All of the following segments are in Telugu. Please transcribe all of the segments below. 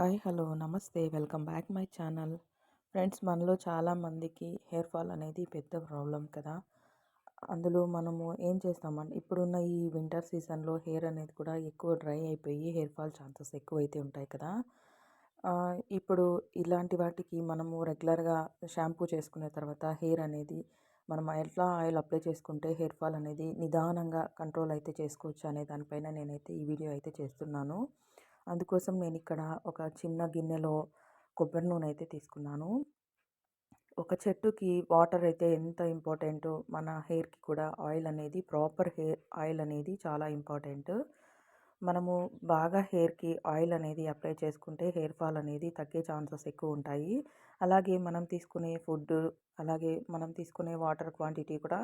హాయ్ హలో నమస్తే. Welcome back my channel. Friends మనలో చాలామందికి హెయిర్ ఫాల్ అనేది పెద్ద ప్రాబ్లం కదా. అందులో మనము ఏం చేస్తామంటే ఇప్పుడున్న ఈ వింటర్ సీజన్లో హెయిర్ అనేది కూడా ఎక్కువ డ్రై అయిపోయి హెయిర్ ఫాల్ ఛాన్సెస్ ఎక్కువ అయితే ఉంటాయి కదా. ఇప్పుడు ఇలాంటి వాటికి మనము రెగ్యులర్గా షాంపూ చేసుకునే తర్వాత హెయిర్ అనేది మనం ఎట్లా ఆయిల్ అప్లై చేసుకుంటే హెయిర్ ఫాల్ అనేది నిదానంగా కంట్రోల్ అయితే చేసుకోవచ్చు అనే దానిపైన నేనైతే ఈ వీడియో అయితే చేస్తున్నాను. అందుకోసం నేను ఇక్కడ ఒక చిన్న గిన్నెలో కొబ్బరి నూనె అయితే తీసుకున్నాను. ఒక చెట్టుకి వాటర్ అయితే ఎంత ఇంపార్టెంట్ మన హెయిర్కి కూడా ఆయిల్ అనేది ప్రాపర్ హెయిర్ ఆయిల్ అనేది చాలా ఇంపార్టెంట్. మనము బాగా హెయిర్కి ఆయిల్ అనేది అప్లై చేసుకుంటే హెయిర్ ఫాల్ అనేది తగ్గే ఛాన్సెస్ ఎక్కువ ఉంటాయి. అలాగే మనం తీసుకునే ఫుడ్ అలాగే మనం తీసుకునే వాటర్ క్వాంటిటీ కూడా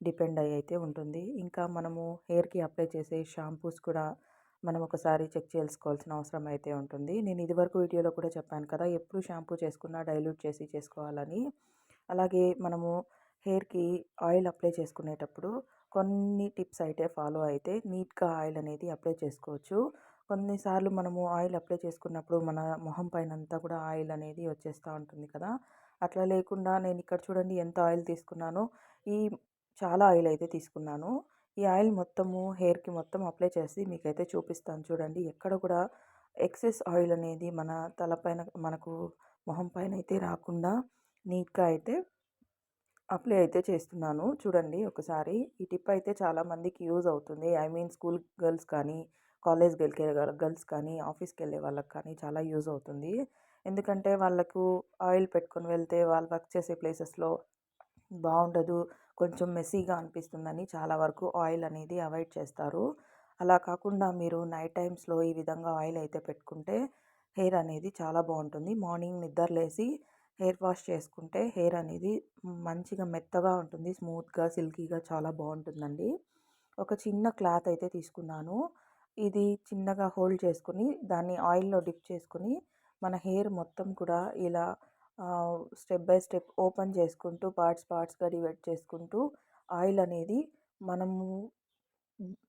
డిపెండ్ అయ్యి అయితే ఉంటుంది. ఇంకా మనము హెయిర్కి అప్లై చేసే షాంపూస్ కూడా మనం ఒకసారి చెక్ చేసుకోవాల్సిన అవసరం అయితే ఉంటుంది. నేను ఇదివరకు వీడియోలో కూడా చెప్పాను కదా ఎప్పుడు షాంపూ చేసుకున్నా డైల్యూట్ చేసి చేసుకోవాలని. అలాగే మనము హెయిర్కి ఆయిల్ అప్లై చేసుకునేటప్పుడు కొన్ని టిప్స్ అయితే ఫాలో అయితే నీట్గా ఆయిల్ అనేది అప్లై చేసుకోవచ్చు. కొన్నిసార్లు మనము ఆయిల్ అప్లై చేసుకున్నప్పుడు మన మొహం పైన అంతా కూడా ఆయిల్ అనేది వచ్చేస్తూ ఉంటుంది కదా. అట్లా లేకుండా నేను ఇక్కడ చూడండి ఎంత ఆయిల్ తీసుకున్నానో ఈ చాలా ఆయిల్ అయితే తీసుకున్నాను. ఈ ఆయిల్ మొత్తము హెయిర్కి మొత్తం అప్లై చేసి మీకైతే చూపిస్తాను. చూడండి ఎక్కడ కూడా ఎక్సెస్ ఆయిల్ అనేది మన తలపైన మనకు మొహం పైన అయితే రాకుండా నీట్గా అయితే అప్లై అయితే చేస్తున్నాను. చూడండి ఒకసారి ఈ టిప్ అయితే చాలామందికి యూజ్ అవుతుంది. ఐ మీన్ స్కూల్ గర్ల్స్ కానీ కాలేజ్కి వెళ్ళే గర్ల్స్ కానీ ఆఫీస్కి వెళ్ళే వాళ్ళకి కానీ చాలా యూజ్ అవుతుంది. ఎందుకంటే వాళ్ళకు ఆయిల్ పెట్టుకొని వెళ్తే వాళ్ళు వర్క్ చేసే ప్లేసెస్లో బాగుండదు. కొంచెం మెస్సీగా అనిపిస్తుందని చాలా వరకు ఆయిల్ అనేది అవాయిడ్ చేస్తారు. అలా కాకుండా మీరు నైట్ టైమ్స్లో ఈ విధంగా ఆయిల్ అయితే పెట్టుకుంటే హెయిర్ అనేది చాలా బాగుంటుంది. మార్నింగ్ నిద్రలేసి హెయిర్ వాష్ చేసుకుంటే హెయిర్ అనేది మంచిగా మెత్తగా ఉంటుంది. స్మూత్గా సిల్కీగా చాలా బాగుంటుందండి. ఒక చిన్న క్లాత్ అయితే తీసుకున్నాను. ఇది చిన్నగా హోల్డ్ చేసుకుని దాన్ని ఆయిల్లో డిప్ చేసుకుని మన హెయిర్ మొత్తం కూడా ఇలా స్టెప్ బై స్టెప్ ఓపెన్ చేసుకుంటూ పార్ట్స్ పార్ట్స్గా డివైడ్ చేసుకుంటూ ఆయిల్ అనేది మనము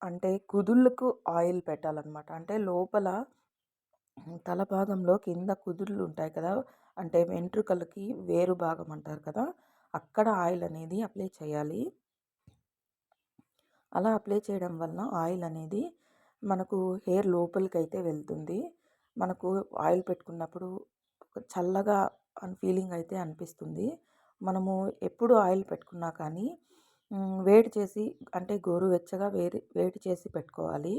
అంటే కుదుళ్ళకు ఆయిల్ పెట్టాలన్నమాట. అంటే లోపల తల భాగంలో కింద కుదుళ్ళు ఉంటాయి కదా అంటే వెంట్రుకలకి వేరు భాగం అంటారు కదా అక్కడ ఆయిల్ అనేది అప్లై చేయాలి. అలా అప్లై చేయడం వలన ఆయిల్ అనేది మనకు హెయిర్ లోపలికి అయితే వెళ్తుంది. మనకు ఆయిల్ పెట్టుకున్నప్పుడు చల్లగా అని ఫీలింగ్ అయితే అనిపిస్తుంది. మనము ఎప్పుడు ఆయిల్ పెట్టుకున్నా కానీ వేడి చేసి అంటే గోరువెచ్చగా వేడి వేడి చేసి పెట్టుకోవాలి.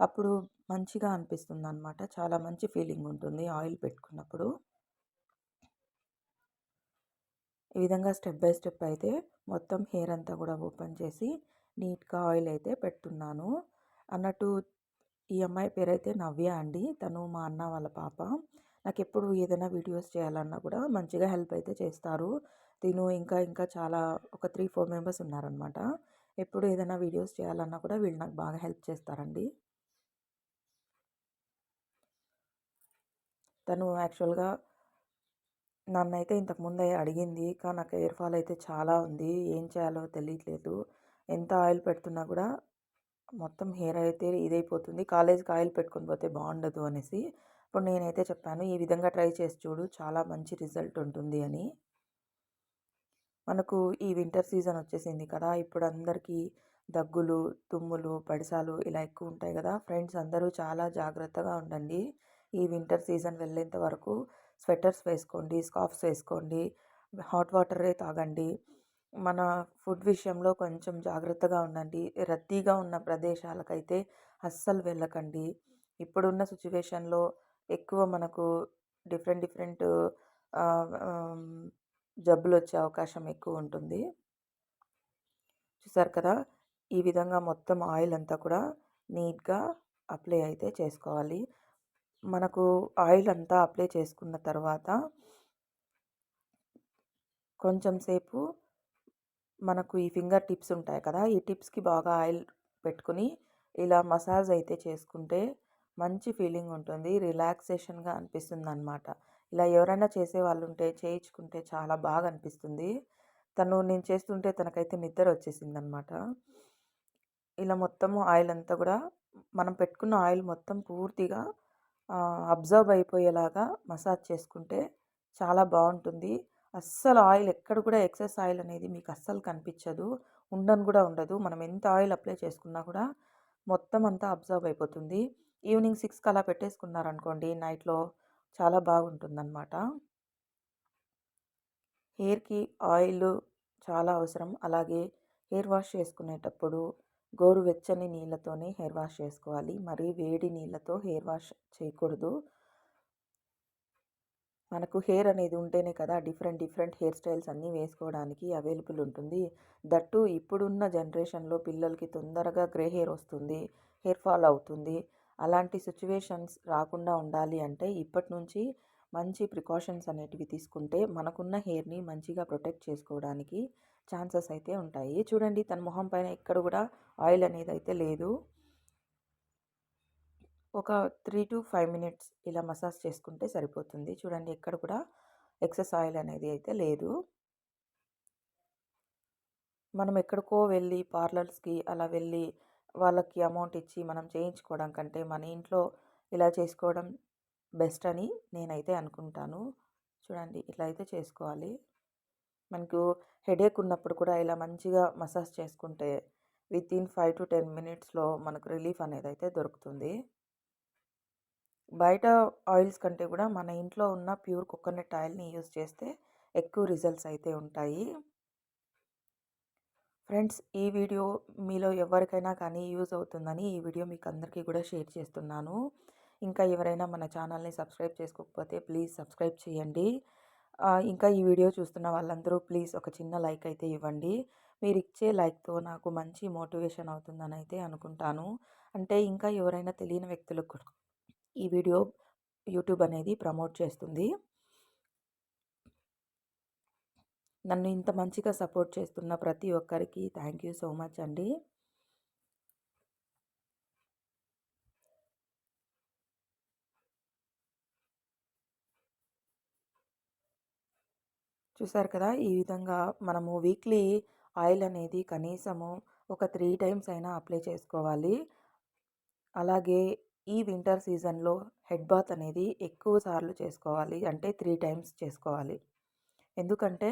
అప్పుడు మంచిగా అనిపిస్తుంది అనమాట చాలా మంచి ఫీలింగ్ ఉంటుంది ఆయిల్ పెట్టుకున్నప్పుడు. ఈ విధంగా స్టెప్ బై స్టెప్ అయితే మొత్తం హెయిర్ అంతా కూడా ఓపెన్ చేసి నీట్గా ఆయిల్ అయితే పెడుతున్నాను అన్నట్టు ఈ అమ్మాయి పేరైతే నవ్య అండి. తను మా అన్న వాళ్ళ పాప. నాకు ఎప్పుడు ఏదైనా వీడియోస్ చేయాలన్నా కూడా మంచిగా హెల్ప్ అయితే చేస్తారు. తిను ఇంకా ఇంకా చాలా ఒక త్రీ ఫోర్ మెంబర్స్ ఉన్నారనమాట ఎప్పుడు ఏదైనా వీడియోస్ చేయాలన్నా కూడా వీళ్ళు నాకు బాగా హెల్ప్ చేస్తారండి. తను యాక్చువల్గా నన్నైతే ఇంతకుముందే అడిగింది కానీ నాకు ఎయిర్ ఫాల్ అయితే చాలా ఉంది ఏం చేయాలో తెలియట్లేదు ఎంత ఆయిల్ పెడుతున్నా కూడా మొత్తం హెయిర్ అయితే ఇదైపోతుంది. కాలేజ్కి ఆయిల్ పెట్టుకొని పోతే బాగుండదు అనేసి అప్పుడు నేనైతే చెప్పాను ఈ విధంగా ట్రై చేసి చూడు చాలా మంచి రిజల్ట్ ఉంటుంది అని. మనకు ఈ వింటర్ సీజన్ వచ్చేసింది కదా ఇప్పుడు అందరికీ దగ్గులు తుమ్ములు పడిసాలు ఇలా ఎక్కువ ఉంటాయి కదా ఫ్రెండ్స్ అందరూ చాలా జాగ్రత్తగా ఉండండి. ఈ వింటర్ సీజన్ వెళ్ళేంత వరకు స్వెటర్స్ వేసుకోండి స్కార్ఫ్స్ వేసుకోండి హాట్ వాటరే తాగండి. మన ఫుడ్ విషయంలో కొంచెం జాగ్రత్తగా ఉండండి. రద్దీగా ఉన్న ప్రదేశాలకైతే అస్సలు వెళ్ళకండి. ఇప్పుడున్న సిచ్యువేషన్లో ఎక్కువ మనకు డిఫరెంట్ డిఫరెంట్ జబ్బులు వచ్చే అవకాశం ఎక్కువ ఉంటుంది. చూసారు కదా? ఈ విధంగా మొత్తం ఆయిల్ అంతా కూడా నీట్గా అప్లై అయితే చేసుకోవాలి. మనకు ఆయిల్ అంతా అప్లై చేసుకున్న తర్వాత కొంచెం సేపు మనకు ఈ ఫింగర్ టిప్స్ ఉంటాయి కదా? ఈ టిప్స్కి బాగా ఆయిల్ పెట్టుకుని ఇలా మసాజ్ అయితే చేసుకుంటే మంచి ఫీలింగ్ ఉంటుంది. రిలాక్సేషన్గా అనిపిస్తుంది అనమాట ఇలా ఎవరైనా చేసే వాళ్ళు ఉంటే చేయించుకుంటే చాలా బాగా అనిపిస్తుంది తను నేను చేస్తుంటే తనకైతే నిద్ర వచ్చేసింది అనమాట ఇలా మొత్తము ఆయిల్ అంతా కూడా మనం పెట్టుకున్న ఆయిల్ మొత్తం పూర్తిగా అబ్జర్వ్ అయిపోయేలాగా మసాజ్ చేసుకుంటే చాలా బాగుంటుంది. అస్సలు ఆయిల్ ఎక్కడ కూడా ఎక్సెస్ ఆయిల్ అనేది మీకు అస్సలు కనిపించదు. ఉండను కూడా ఉండదు. మనం ఎంత ఆయిల్ అప్లై చేసుకున్నా కూడా మొత్తం అంతా అబ్జర్వ్ అయిపోతుంది. ఈవినింగ్ సిక్స్కి అలా పెట్టేసుకున్నారనుకోండి నైట్లో చాలా బాగుంటుందన్నమాట. హెయిర్కి ఆయిల్ చాలా అవసరం. అలాగే హెయిర్ వాష్ చేసుకునేటప్పుడు గోరువెచ్చని నీళ్ళతోనే హెయిర్ వాష్ చేసుకోవాలి. మరీ వేడి నీళ్ళతో హెయిర్ వాష్ చేయకూడదు. మనకు హెయిర్ అనేది ఉంటేనే కదా డిఫరెంట్ డిఫరెంట్ హెయిర్ స్టైల్స్ అన్నీ వేసుకోవడానికి అవైలబుల్ ఉంటుంది. దట్టు ఇప్పుడున్న జనరేషన్లో పిల్లలకి తొందరగా గ్రే హెయిర్ వస్తుంది. హెయిర్ ఫాల్ అవుతుంది. అలాంటి సిచ్యువేషన్స్ రాకుండా ఉండాలి అంటే ఇప్పటి నుంచి మంచి ప్రికాషన్స్ అనేటివి తీసుకుంటే మనకున్న హెయిర్ని మంచిగా ప్రొటెక్ట్ చేసుకోవడానికి ఛాన్సెస్ అయితే ఉంటాయి. చూడండి తన మొహం పైన ఎక్కడ కూడా ఆయిల్ అనేది అయితే లేదు. ఒక త్రీ టు ఫైవ్ మినిట్స్ ఇలా మసాజ్ చేసుకుంటే సరిపోతుంది. చూడండి ఎక్కడ కూడా ఎక్సెస్ ఆయిల్ అనేది అయితే లేదు. మనం ఎక్కడికో వెళ్ళి పార్లర్స్కి అలా వెళ్ళి వాళ్ళకి అమౌంట్ ఇచ్చి మనం చేయించుకోవడం కంటే మన ఇంట్లో ఇలా చేసుకోవడం బెస్ట్ అని నేనైతే అనుకుంటాను. చూడండి ఇట్లా అయితే చేసుకోవాలి. మనకు హెడేక్ ఉన్నప్పుడు కూడా ఇలా మంచిగా మసాజ్ చేసుకుంటే within five to ten మినిట్స్లో మనకు రిలీఫ్ అనేది అయితే దొరుకుతుంది. బయట ఆయిల్స్ కంటే కూడా మన ఇంట్లో ఉన్న ప్యూర్ కోకోనట్ ఆయిల్ని యూజ్ చేస్తే ఎక్కువ రిజల్ట్స్ అయితే ఉంటాయి. ఫ్రెండ్స్ ఈ వీడియో మీలో ఎవరికైనా కానీ యూజ్ అవుతుందని ఈ వీడియో మీకు అందరికీ కూడా షేర్ చేస్తున్నాను. ఇంకా ఎవరైనా మన ఛానల్ని సబ్స్క్రైబ్ చేసుకోకపోతే ప్లీజ్ సబ్స్క్రైబ్ చేయండి. ఇంకా ఈ వీడియో చూస్తున్న వాళ్ళందరూ ప్లీజ్ ఒక చిన్న లైక్ అయితే ఇవ్వండి. మీరు ఇచ్చే లైక్తో నాకు మంచి మోటివేషన్ అవుతుందని అయితే అనుకుంటాను. అంటే ఇంకా ఎవరైనా తెలియని వ్యక్తులకు ఈ వీడియో యూట్యూబ్ అనేది ప్రమోట్ చేస్తుంది. నన్ను ఇంత మంచిగా సపోర్ట్ చేస్తున్న ప్రతి ఒక్కరికి థ్యాంక్ యూ సో మచ్ అండి. చూసారు కదా ఈ విధంగా మనము వీక్లీ ఆయిల్ అనేది కనీసము ఒక త్రీ టైమ్స్ అయినా అప్లై చేసుకోవాలి. అలాగే ఈ వింటర్ సీజన్లో హెడ్ బాత్ అనేది ఎక్కువ సార్లు చేసుకోవాలి అంటే త్రీ టైమ్స్ చేసుకోవాలి. ఎందుకంటే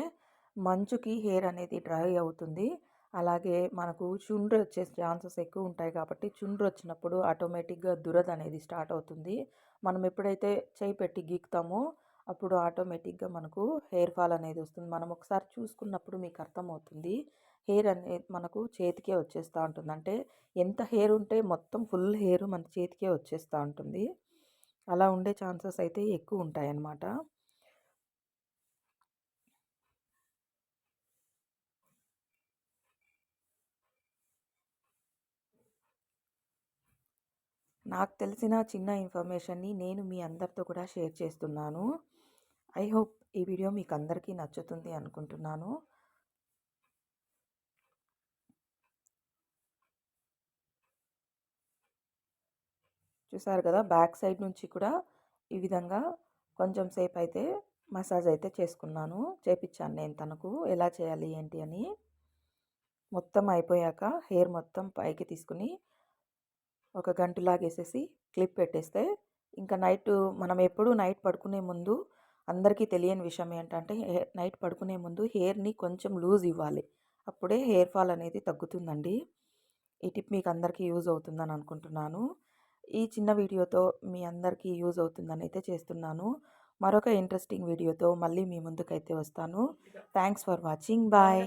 మంచుకి హెయిర్ అనేది డ్రై అవుతుంది. అలాగే మనకు చుండ్రు వచ్చే ఛాన్సెస్ ఎక్కువ ఉంటాయి కాబట్టి చుండ్రు వచ్చినప్పుడు ఆటోమేటిక్గా దురద అనేది స్టార్ట్ అవుతుంది. మనం ఎప్పుడైతే చేయి పెట్టి గీకుతామో అప్పుడు ఆటోమేటిక్గా మనకు హెయిర్ ఫాల్ అనేది వస్తుంది. మనం ఒకసారి చూసుకున్నప్పుడు మీకు అర్థమవుతుంది. హెయిర్ అనేది మనకు చేతికే వచ్చేస్తూ ఉంటుంది. అంటే ఎంత హెయిర్ ఉంటే మొత్తం ఫుల్ హెయిర్ మన చేతికే వచ్చేస్తూ ఉంటుంది. అలా ఉండే ఛాన్సెస్ అయితే ఎక్కువ ఉంటాయన్నమాట. నాకు తెలిసిన చిన్న ఇన్ఫర్మేషన్ని నేను మీ అందరితో కూడా షేర్ చేస్తున్నాను. ఐ హోప్ ఈ వీడియో మీకు అందరికీ నచ్చుతుంది అనుకుంటున్నాను. చూసారు కదా బ్యాక్ సైడ్ నుంచి కూడా ఈ విధంగా కొంచెం సేపు అయితే మసాజ్ అయితే చేసుకున్నాను. చేపించాను నేను తనకు ఎలా చేయాలి ఏంటి అని. మొత్తం అయిపోయాక హెయిర్ మొత్తం పైకి తీసుకుని ఒక గంట లాగేసేసి క్లిప్ పెట్టేస్తే ఇంకా నైట్ మనం ఎప్పుడు నైట్ పడుకునే ముందు అందరికీ తెలియని విషయం ఏంటంటే నైట్ పడుకునే ముందు హెయిర్ని కొంచెం లూజ్ ఇవ్వాలి. అప్పుడే హెయిర్ ఫాల్ అనేది తగ్గుతుందండి. ఈ టిప్ మీకు అందరికీ యూజ్ అవుతుందని అనుకుంటున్నాను. ఈ చిన్న వీడియోతో మీ అందరికీ యూజ్ అవుతుందని అయితే చేస్తున్నాను. మరొక ఇంట్రెస్టింగ్ వీడియోతో మళ్ళీ మీ ముందుకైతే వస్తాను. Thanks for watching. బాయ్.